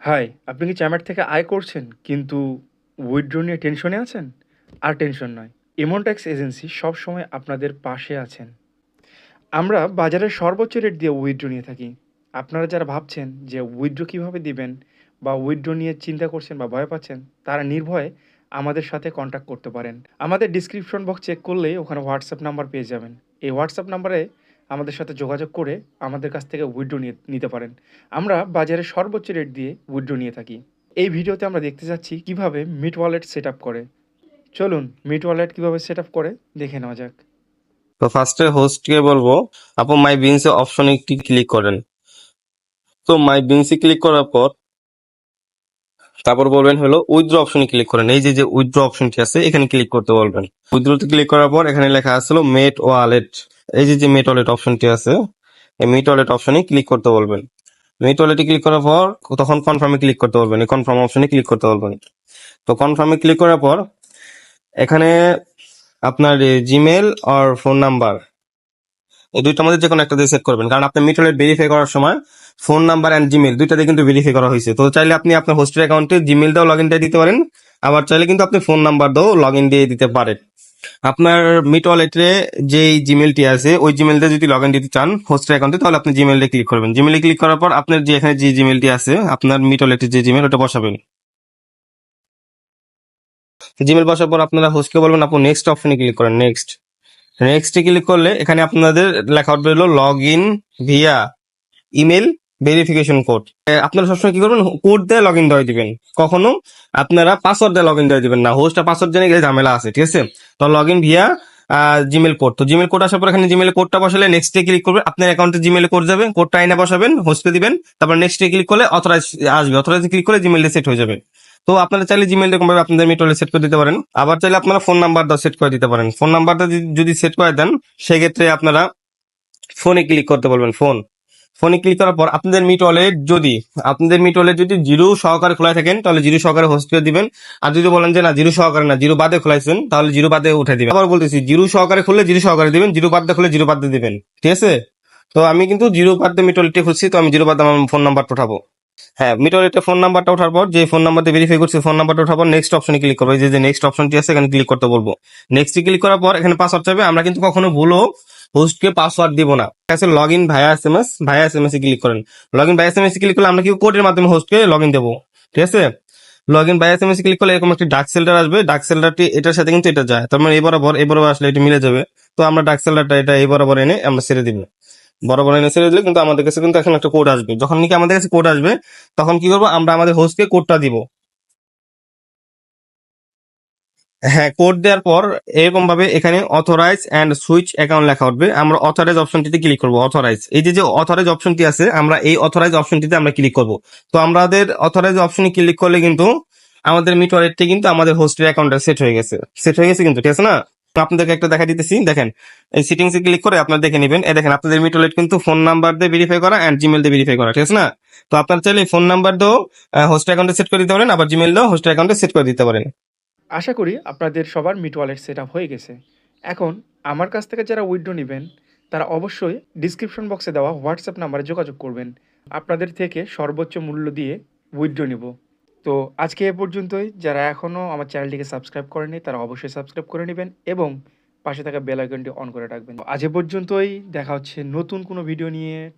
High, আপনি কি Chamet থেকে আয় করছেন, কিন্তু উইথড্র নিয়ে টেনশনে আছেন? আর টেনশন নয় ইমনট্যাক্স এজেন্সি সবসময় আপনাদের পাশে আছেন। আমরা বাজারের সর্বোচ্চ রেট দিয়ে উইথড্র নিয়ে থাকি। আপনারা যারা ভাবছেন যে উইথড্র কীভাবে দিবেন বা উইথড্র নিয়ে চিন্তা করছেন বা ভয় পাচ্ছেন, তারা নির্ভয়ে আমাদের সাথে কন্ট্যাক্ট করতে পারেন। আমাদের ডিসক্রিপশন বক্স চেক করলেই ওখানে হোয়াটসঅ্যাপ নাম্বার পেয়ে যাবেন। এই হোয়াটসঅ্যাপ নাম্বারে আমাদের সাথে যোগাযোগ করে আমাদের কাছ থেকে উইড্রো নিতে পারেন। আমরা বাজারে সর্বোচ্চ রেট দিয়ে উইড্রো নিয়ে থাকি। এই ভিডিওতে আমরা দেখতে যাচ্ছি কীভাবে মিট ওয়ালেট সেট আপ করে। চলুন মিট ওয়ালেট কীভাবে সেট আপ করে দেখে নেওয়া যাক। তো ফার্স্টে হোস্টকে বলব আপনি মাই বিনসে অপশনে একটি ক্লিক করেন। তো মাই বিনসে ক্লিক করার পর, তারপর বলবেন হলো উইথড্র অপশনে ক্লিক করেন। এই যে যে উইথড্র অপশনটি আছে, এখানে ক্লিক করতে বলবেন। উইথড্রতে ক্লিক করার পর এখানে লেখা আসলো মেট ওয়ালেট এই যে যে মেট ওয়ালেট অপশনটি আছে, এই মেট ওয়ালেট অপশনে ক্লিক করতে বলবেন। মেট ওয়ালেটে ক্লিক করার পর, তখন কনফার্মে ক্লিক করতে বলবেন। কনফার্ম অপশনে ক্লিক করতে বলবেন। তো কনফার্মে ক্লিক করার পর, এখানে আপনার জিমেল আর ফোন নাম্বার এই দুইটার মধ্যে যে কোনো একটা দিয়ে সেট করবেন। কারণ আপনি মিটলেট ভেরিফাই করার সময় ফোন নাম্বার অ্যান্ড জিমেল দুইটা দিয়ে কিন্তু ভেরিফাই করা হয়েছে। তো চাইলে আপনি আপনার হোস্টেল অ্যাকাউন্টে জিমেল দাও লগ ইন দিয়ে দিতে পারেন। আবার চাইলে কিন্তু আপনি ফোন নাম্বার দাও লগ ইন দিয়ে দিতে পারেন। আপনার মিট ওয়ালেটে যে জিমেলটি আছে, ওই জিমেল দিয়ে যদি লগ ইন দিতে চান হোস্টেল অ্যাকাউন্টে তাহলে আপনি জিমেলে ক্লিক করবেন। জিমেলে ক্লিক করার পর আপনার যে এখানে যে জিমেলটি আছে, আপনার মিট ওয়ালেটের যে জিমেল ওটা বসাবেন। জিমেল বসার পর আপনারা হোস্টকে বলবেন আপনি নেক্সট অপশনে ক্লিক করেন নেক্সট নেক্সট ক্লিক করলে এখানে আপনাদের লেখা উঠবে হলো log in via email verification code আপনারা সবসময় কি করবেন? কোড দিয়ে লগ ইন দিয়ে দিবেন। কখনো আপনারা পাসওয়ার্ড দিয়ে লগ ইন দিয়ে দিবেন না। হোস্টটা পাসওয়ার্ড জেনে গেলে ঝামেলা আছে, ঠিক আছে? তো log in via Gmail code তো জিমেল কোড আসার পর এখানে জিমেল কোডটা বসালে নেক্সট ডে ক্লিক করবে আপনার অ্যাকাউন্টে জিমেল কোড যাবে কোডটা আইনা বসাবেন হোস্টে দিবেন। তারপর নেক্সট ডে ক্লিক করলে অথরাইজ আসবে। অথরাইজ ক্লিক করলে জিমেল সেট হয়ে যাবে। তো আপনারা চাইলে জিমেল এরকম ভাবে আপনাদের মিটলে সেট করে দিতে পারেন। আবার চাইলে আপনারা ফোন নাম্বারটা সেট করে দিতে পারেন। ফোন নাম্বারটা যদি সেট করে দেন, সেক্ষেত্রে আপনারা ফোনে ক্লিক করতে বলবেন ফোন ফোনে ক্লিক করার পর আপনাদের মিট ওয়ালেট যদি, আপনাদের মিট ওয়ালেট যদি জিরো সহকারে খোলা থাকেন, তাহলে জিরো সহকারে হোস্ট করে দিবেন। আর যদি বলেন যে না, জিরো সহকারে না, জিরো বাদে খোলাইছেন, তাহলে জিরো বাদে উঠে দিবেন। আবার বলতেছি, জিরো সহকারে খুললে জিরো সহকারে দিবেন, জিরো বাদে খুলে জিরো বাদে দিবেন। ঠিক আছে? তো আমি কিন্তু জিরো বাদে মিট ওয়ালেটে খুলছি, তো আমি জিরো বাদে আমার ফোন নাম্বারটা উঠাবো। হ্যাঁ মিটরেটে ফোন নাম্বারটা ওঠার পর যে ফোন নাম্বারটা ভেরিফাই করছি ফোন নাম্বারটা ওঠার পর নেক্সট অপশনে ক্লিক করব। যে নেক্সট অপশনটি আছে, এখানে ক্লিক করতে বলব। নেক্সট ক্লিক করার পর এখানে পাসওয়ার্ড চাইবে, আমরা কিন্তু কখনো ভুলও হোস্টকে পাসওয়ার্ড দিব না। আছে log in via S M S via S M S click করেন। Log in via S M S click করলে আমরা কি কোডের মাধ্যমে হোস্টকে লগ ইন দেবো? ঠিক আছে? Log in by S M S click করলে এরকম একটি ডাক সেল্টার আসবে। ডার্ক সেল্টারটি এটার সাথে কিন্তু এটা যায়। তার মানে এই বরাবর এই বরাবর আসলে এটা মিলে যাবে। তো আমরা ডাক সেল্টারটা এটা এই বরাবর এনে আমরা ছেড়ে দিব। বরাবর এনে ছেড়ে দিলে কিন্তু আমাদের কাছে কিন্তু এখন একটা কোড আসবে। যখন নাকি আমাদের কাছে কোড আসবে, তখন কি করব? আমরা আমাদের হোস্টকে কোডটা দিব। হ্যাঁ কোড দেওয়ার পর এরকম ভাবে এখানে অথরাইজ এন্ড সুইচ অ্যাকাউন্ট লেখা উঠবে। আমরা অথরাইজ অপশনটিতে ক্লিক করব অথরাইজ এই যে যে অথরাইজ অপশনটি আছে, আমরা এই অথরাইজ অপশনটিতে আমরা ক্লিক করব। তো আমাদের অথরাইজ অপশনে ক্লিক করলে কিন্তু আমাদের মিট ওয়ালেটটি কিন্তু আমাদের হোস্টের অ্যাকাউন্টে সেট হয়ে গেছে। সেট হয়ে গেছে কিন্তু, ঠিক আছে না? আপনাদেরকে একটা দেখা দিতেছি, দেখেন। এই সেটিংস এ ক্লিক করে আপনারা দেখে নেবেন। এই দেখেন, আপনাদের মিট ওয়ালেট কিন্তু ফোন নাম্বার দিয়ে ভেরিফাই করা অ্যান্ড জিমেল দিয়ে ভেরিফাই করা, ঠিক আছে না? তো আপনারা চাইলে ফোন নাম্বার দিয়েও হোস্ট অ্যাকাউন্টে সেট করে দিতে পারেন, আবার জিমেল দিয়েও হোস্ট অ্যাকাউন্টে সেট করে দিতে পারেন। আশা করি আপনাদের সবার মিট ওয়ালেট সেট হয়ে গেছে। এখন আমার কাছ থেকে যারা উইড্রো নেবেন, তারা অবশ্যই ডিসক্রিপশন বক্সে দেওয়া হোয়াটসঅ্যাপ নাম্বারে যোগাযোগ করবেন। আপনাদের থেকে সর্বোচ্চ মূল্য দিয়ে উইড্রো নিব। তো আজকে এ পর্যন্তই। যারা এখনও আমার চ্যানেলটিকে সাবস্ক্রাইব করেনি তারা অবশ্যই সাবস্ক্রাইব করে নেবেন এবং পাশে থাকা বেল আইকনটি অন করে রাখবেন। আজ এ পর্যন্তই। দেখা হচ্ছে নতুন কোনো ভিডিও নিয়ে।